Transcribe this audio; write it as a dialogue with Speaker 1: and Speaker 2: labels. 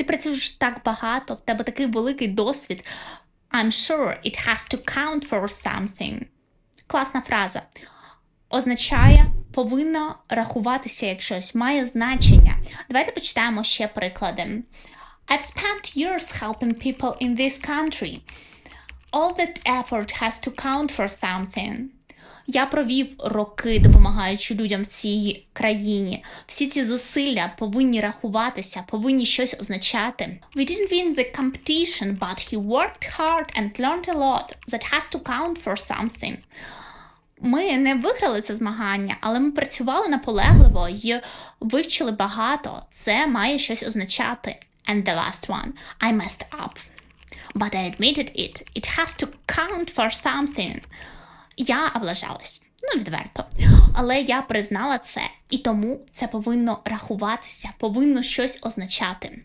Speaker 1: Ти працюєш так багато, в тебе такий великий досвід. I'm sure it has to count for something. Класна фраза. Означає повинно рахуватися як щось, має значення. Давайте почитаємо ще приклади. I've spent years helping people in this country. All that effort has to count for something. Я провів роки, допомагаючи людям в цій країні. Всі ці зусилля повинні рахуватися, повинні щось означати. We didn't win the competition, but he worked hard and learned a lot that has to count for something. Ми не виграли це змагання, але ми працювали наполегливо і вивчили багато. Це має щось означати. And the last one. I messed up. But I admitted it. It has to count for something. Я облажалась. Ну, відверто. Але я признала це, і тому це повинно рахуватися, повинно щось означати.